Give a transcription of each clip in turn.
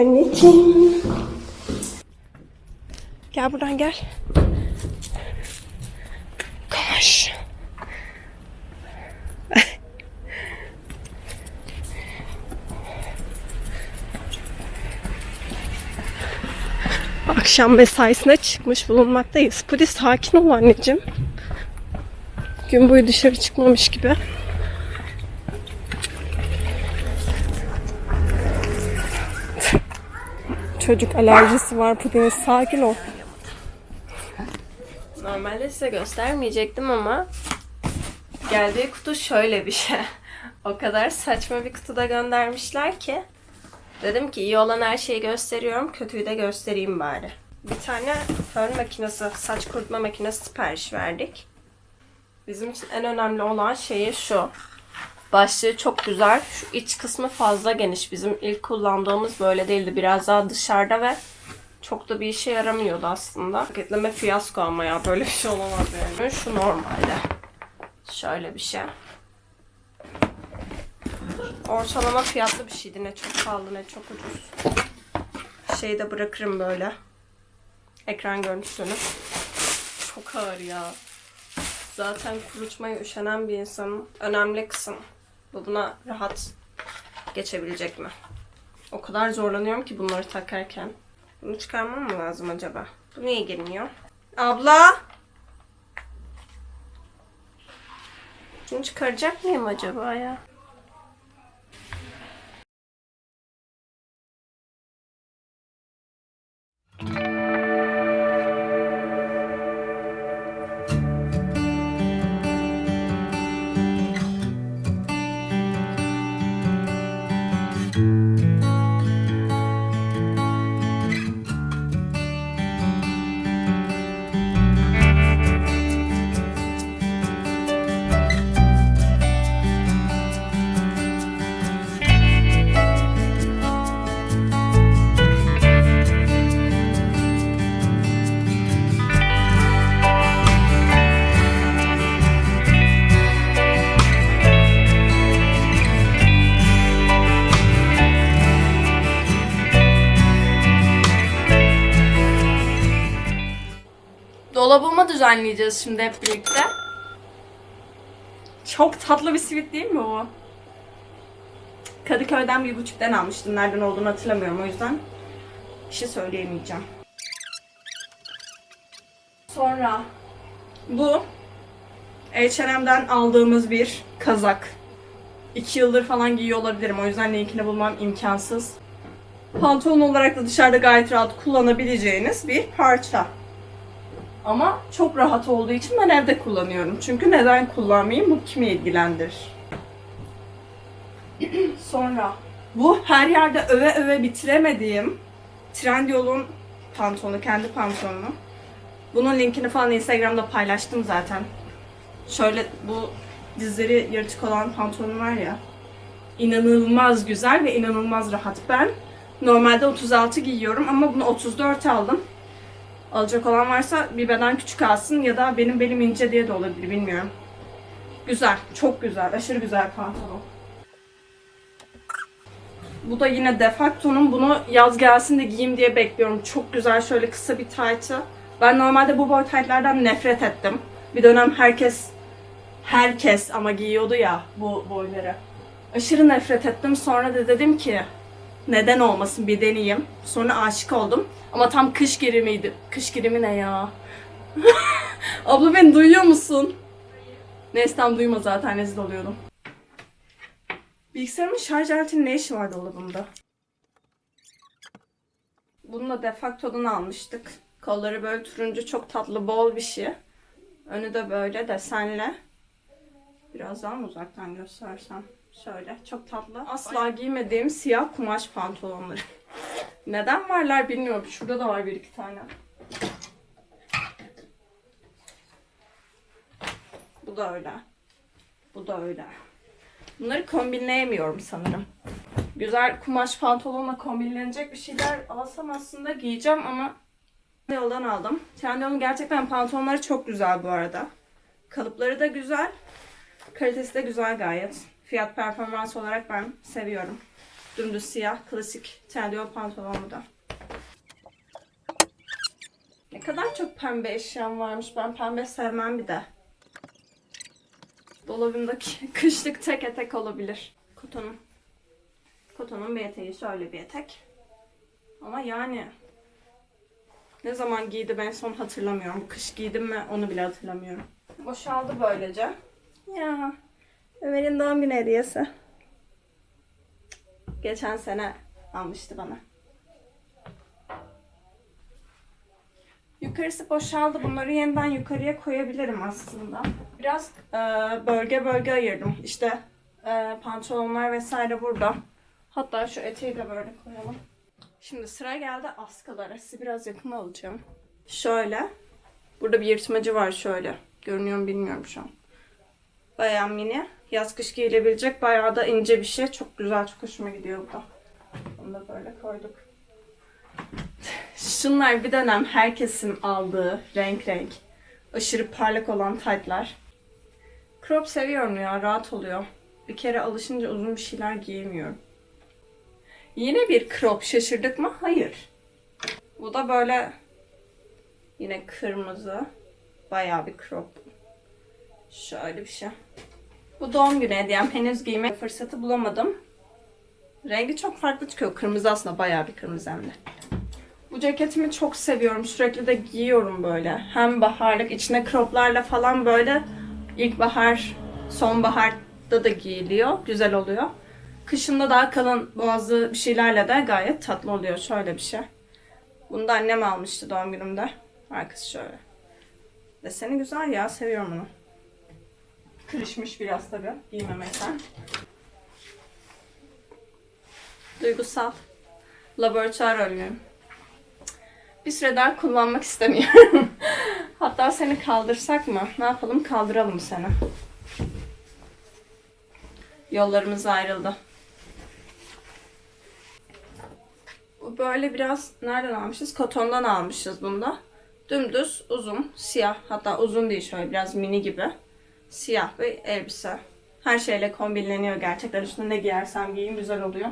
Anneciğim. Gel buradan gel. Koş. Akşam mesaisine çıkmış bulunmaktayız. Polis sakin ol anneciğim. Gün boyu dışarı çıkmamış gibi. Çocuk alerjisi var Polis sakin ol. Normalde size göstermeyecektim ama geldiği kutu şöyle bir şey. O kadar saçma bir kutuda göndermişler ki. Dedim ki iyi olan her şeyi gösteriyorum, kötüyü de göstereyim bari. Bir tane fön makinesi, saç kurutma makinesi sipariş verdik. Bizim için en önemli olan şeyi şu. Başlığı çok güzel. Şu iç kısmı fazla geniş. Bizim ilk kullandığımız böyle değildi. Biraz daha dışarıda ve çok da bir işe yaramıyordu aslında. Paketleme fiyasko ama ya böyle bir şey olamaz yani. Şu normalde. Şöyle bir şey. Ortalama fiyatlı bir şeydi. Ne çok pahalı ne çok ucuz. Şeyi de bırakırım böyle. Ekran görüntüsünü. Çok ağır ya. Zaten kurutmaya üşenen bir insanın önemli kısım. Bu buna rahat geçebilecek mi? O kadar zorlanıyorum ki bunları takarken. Bunu çıkarmam mı lazım acaba? Bu niye girmiyor? Abla! Şunu çıkaracak mıyım acaba ya? Dolabımı düzenleyeceğiz şimdi hep birlikte. Çok tatlı bir sivit değil mi bu? Kadıköy'den bir buçukten almıştım. Nereden olduğunu hatırlamıyorum o yüzden bir şey söyleyemeyeceğim. Sonra bu H&M'den aldığımız bir kazak. İki yıldır falan giyiyor olabilirim. O yüzden linkini bulmam imkansız. Pantolon olarak da dışarıda gayet rahat kullanabileceğiniz bir parça. Ama çok rahat olduğu için ben evde kullanıyorum. Çünkü neden kullanmayayım? Bu kimi ilgilendirir? Sonra bu her yerde öve öve bitiremediğim Trendyol'un pantolonu, kendi pantolonu. Bunun linkini falan Instagram'da paylaştım zaten. Şöyle bu dizleri yırtık olan pantolon var ya. İnanılmaz güzel ve inanılmaz rahat. Ben normalde 36 giyiyorum ama bunu 34 aldım. Alacak olan varsa bir beden küçük alsın ya da benim belim ince diye de olabilir bilmiyorum. Güzel, çok güzel, aşırı güzel pantolon. Bu da yine defaktonun bunu yaz gelsin de giyeyim diye bekliyorum. Çok güzel şöyle kısa bir taytı. Ben normalde bu boy taytlardan nefret ettim. Bir dönem herkes herkes ama giyiyordu ya bu boyları. Aşırı nefret ettim. Sonra da dedim ki neden olmasın bir deneyeyim. Sonra aşık oldum. Ama tam kış girimiydi. Kış girimi ne ya? Abla beni duyuyor musun? Neyse tam duyma zaten rezil oluyordum. Bilgisayarımın şarj aletinin ne işi var dolabımda? Bunu da defaktodan almıştık. Kolları böyle turuncu çok tatlı bol bir şey. Önü de böyle desenli. Biraz daha mı uzaktan göstersem? Şöyle çok tatlı. Asla giymediğim siyah kumaş pantolonları. Neden varlar bilmiyorum. Şurada da var bir iki tane. Bu da öyle. Bu da öyle. Bunları kombinleyemiyorum sanırım. Güzel kumaş pantolonla kombinlenecek bir şeyler alsam aslında giyeceğim ama yoldan aldım. Trendyol'un gerçekten pantolonları çok güzel bu arada. Kalıpları da güzel. Kalitesi de güzel gayet. Fiyat performans olarak ben seviyorum. Dümdüz siyah klasik Trendyol pantolon bu da. Ne kadar çok pembe eşyam varmış. Ben pembe sevmem bir de. Dolabımdaki kışlık tek etek olabilir. Kotonun. Kotonun bir eteği şöyle bir etek. Ama yani ne zaman giydim en son hatırlamıyorum. Kış giydim mi onu bile hatırlamıyorum. Boşaldı böylece. Ya Ömer'in doğum günü hediyesi. Geçen sene almıştı bana. Yukarısı boşaldı. Bunları yeniden yukarıya koyabilirim aslında. Biraz e, bölge bölge ayırdım. İşte e, pantolonlar vesaire burada. Hatta şu eteği de böyle koyalım. Şimdi sıra geldi askılara. Sizi biraz yakın alacağım. Şöyle. Burada bir yırtmacı var şöyle. Görünüyor mu bilmiyorum şu an. Bayağı mini. Yaz kış giyilebilecek bayağı da ince bir şey. Çok güzel, çok hoşuma gidiyor bu da. Bunu da böyle koyduk. Şunlar bir dönem herkesin aldığı renk renk. Aşırı parlak olan taytlar. Crop seviyorum ya, rahat oluyor. Bir kere alışınca uzun bir şeyler giyemiyorum. Yine bir crop şaşırdık mı? Hayır. Bu da böyle yine kırmızı. Bayağı bir crop. Şöyle bir şey. Bu doğum günü hediyem. Henüz giyme fırsatı bulamadım. Rengi çok farklı çıkıyor. Kırmızı aslında bayağı bir kırmızı hem de. Bu ceketimi çok seviyorum. Sürekli de giyiyorum böyle. Hem baharlık içine croplarla falan böyle ilkbahar, sonbaharda da giyiliyor. Güzel oluyor. Kışında daha kalın boğazlı bir şeylerle de gayet tatlı oluyor. Şöyle bir şey. Bunu da annem almıştı doğum günümde. Arkası şöyle. Deseni güzel ya. Seviyorum bunu. Kırışmış biraz tabii giymemekten. Duygusal. Laboratuvar önlüğüm. Bir süre daha kullanmak istemiyorum. Hatta seni kaldırsak mı? Ne yapalım? Kaldıralım seni. Yollarımız ayrıldı. Böyle biraz nereden almışız? Kotondan almışız bunda. Dümdüz, uzun, siyah. Hatta uzun değil şöyle biraz mini gibi. Siyah bir elbise. Her şeyle kombinleniyor gerçekten. Üstüne ne giyersem giyeyim güzel oluyor.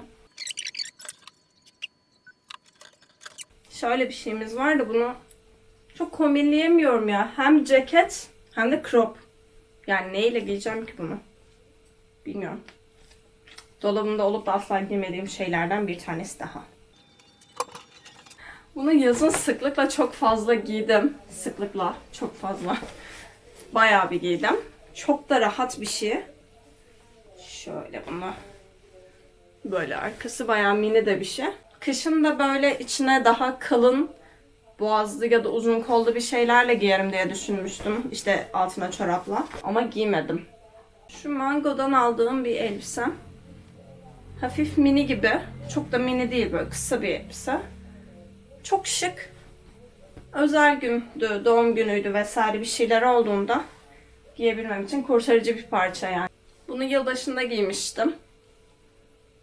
Şöyle bir şeyimiz var da bunu çok kombinleyemiyorum ya. Hem ceket hem de crop. Yani neyle giyeceğim ki bunu? Bilmiyorum. Dolabımda olup da asla giymediğim şeylerden bir tanesi daha. Bunu yazın sıklıkla çok fazla giydim. Sıklıkla çok fazla. Bayağı bir giydim. Çok da rahat bir şey. Şöyle bunu. Böyle arkası bayağı mini de bir şey. Kışın da böyle içine daha kalın boğazlı ya da uzun kollu bir şeylerle giyerim diye düşünmüştüm. İşte altına çorapla. Ama giymedim. Şu Mango'dan aldığım bir elbisem. Hafif mini gibi. Çok da mini değil böyle kısa bir elbise. Çok şık. Özel gündü, doğum günüydü vesaire bir şeyler olduğunda giyebilmem için kurtarıcı bir parça yani. Bunu yılbaşında giymiştim.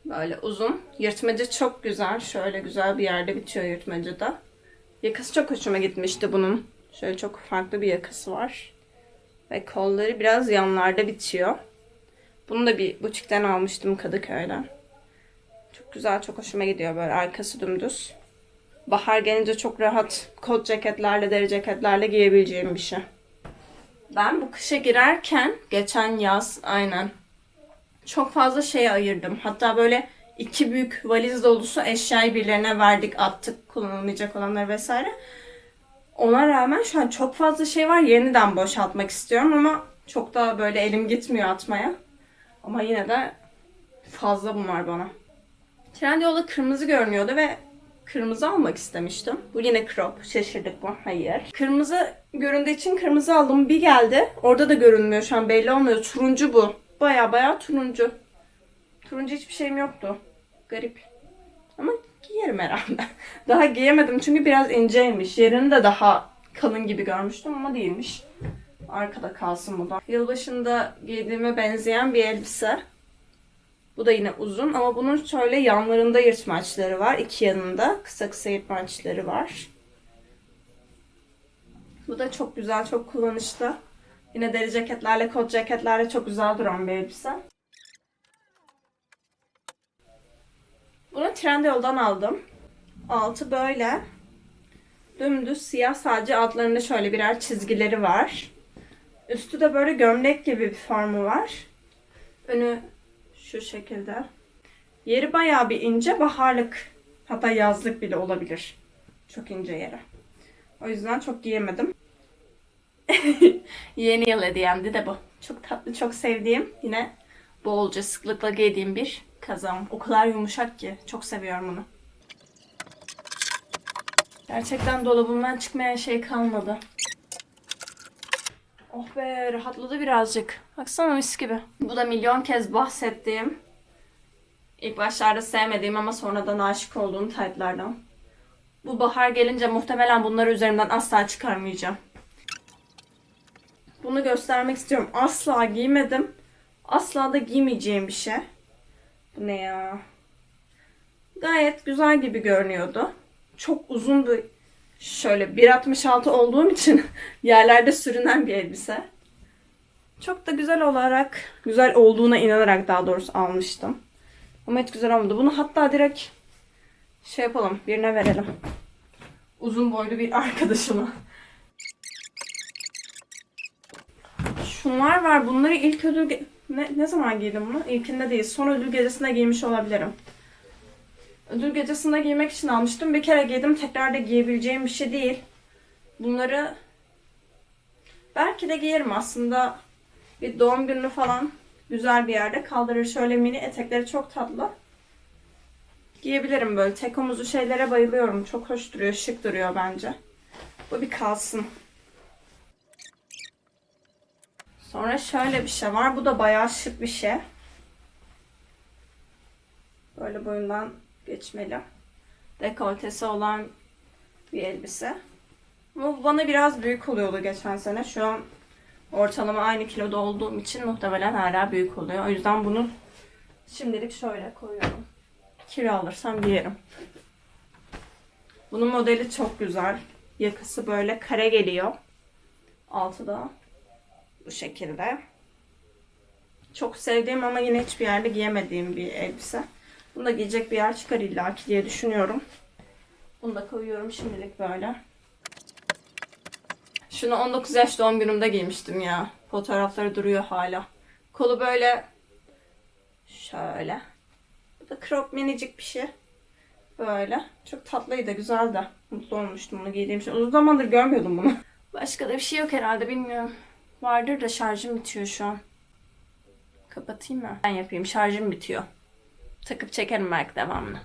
Böyle uzun. Yırtmacı çok güzel. Şöyle güzel bir yerde bitiyor yırtmacı da. Yakası çok hoşuma gitmişti bunun. Şöyle çok farklı bir yakası var. Ve kolları biraz yanlarda bitiyor. Bunu da bir butikten almıştım Kadıköy'den. Çok güzel, çok hoşuma gidiyor böyle arkası dümdüz. Bahar gelince çok rahat kot ceketlerle, deri ceketlerle giyebileceğim bir şey. Ben bu kışa girerken geçen yaz aynen çok fazla şey ayırdım. Hatta böyle iki büyük valiz dolusu eşyayı birilerine verdik, attık, kullanılmayacak olanları vesaire. Ona rağmen şu an çok fazla şey var. Yeniden boşaltmak istiyorum ama çok daha böyle elim gitmiyor atmaya. Ama yine de fazla bunlar bana. Trendyol'da kırmızı görünüyordu ve kırmızı almak istemiştim. Bu yine crop. Şaşırdık mı? Hayır. Kırmızı göründüğü için kırmızı aldım. Bir geldi. Orada da görünmüyor şu an belli olmuyor. Turuncu bu. Baya baya turuncu. Turuncu hiçbir şeyim yoktu. Garip. Ama giyerim herhalde. Daha giyemedim çünkü biraz inceymiş. Yerini de daha kalın gibi görmüştüm ama değilmiş. Arkada kalsın bu da. Yılbaşında giydiğime benzeyen bir elbise. Bu da yine uzun ama bunun şöyle yanlarında yırtmaçları var. iki yanında kısa kısa yırtmaçları var. Bu da çok güzel, çok kullanışlı. Yine deri ceketlerle, kot ceketlerle çok güzel duran bir elbise. Bunu Trendyol'dan aldım. Altı böyle. Dümdüz siyah sadece altlarında şöyle birer çizgileri var. Üstü de böyle gömlek gibi bir formu var. Önü şu şekilde. Yeri bayağı bir ince baharlık hatta yazlık bile olabilir. Çok ince yeri. O yüzden çok giyemedim. Yeni yıl hediyemdi de bu. Çok tatlı, çok sevdiğim yine bolca sıklıkla giydiğim bir kazağım. O kadar yumuşak ki çok seviyorum bunu. Gerçekten dolabımdan çıkmayan şey kalmadı. Oh be rahatladı birazcık. Baksana mis gibi. Bu da milyon kez bahsettiğim. İlk başlarda sevmediğim ama sonradan aşık olduğum taytlardan. Bu bahar gelince muhtemelen bunları üzerimden asla çıkarmayacağım. Bunu göstermek istiyorum. Asla giymedim. Asla da giymeyeceğim bir şey. Bu ne ya? Gayet güzel gibi görünüyordu. Çok uzun bir şöyle 1.66 olduğum için yerlerde sürünen bir elbise. Çok da güzel olarak, güzel olduğuna inanarak daha doğrusu almıştım. Ama hiç güzel olmadı. Bunu hatta direkt şey yapalım, birine verelim. Uzun boylu bir arkadaşıma. Şunlar var. Bunları ilk ödül... Ne, ne zaman giydim bunu? İlkinde değil. Son ödül gecesinde giymiş olabilirim. Ödül gecesinde giymek için almıştım. Bir kere giydim. Tekrar da giyebileceğim bir şey değil. Bunları belki de giyerim aslında. Bir doğum günü falan güzel bir yerde kaldırır. Şöyle mini etekleri çok tatlı. Giyebilirim böyle. Tek omuzlu şeylere bayılıyorum. Çok hoş duruyor. Şık duruyor bence. Bu bir kalsın. Sonra şöyle bir şey var. Bu da bayağı şık bir şey. Böyle boyundan geçmeli. Dekoltesi olan bir elbise. Bu bana biraz büyük oluyordu geçen sene. Şu an ortalama aynı kiloda olduğum için muhtemelen hala büyük oluyor. O yüzden bunu şimdilik şöyle koyuyorum. Kilo alırsam giyerim. Bunun modeli çok güzel. Yakası böyle kare geliyor. Altı da bu şekilde. Çok sevdiğim ama yine hiçbir yerde giyemediğim bir elbise. Bunu da bir yer çıkar illaki diye düşünüyorum. Bunu da koyuyorum şimdilik böyle. Şunu 19 yaş doğum günümde giymiştim ya. Fotoğrafları duruyor hala. Kolu böyle şöyle. Bu da crop minicik bir şey. Böyle. Çok tatlıydı, güzel de. Mutlu olmuştum bunu giydiğim için. Uzun zamandır görmüyordum bunu. Başka da bir şey yok herhalde bilmiyorum. Vardır da şarjım bitiyor şu an. Kapatayım mı? Ben yapayım şarjım bitiyor. Takıp çekerim belki devamlı.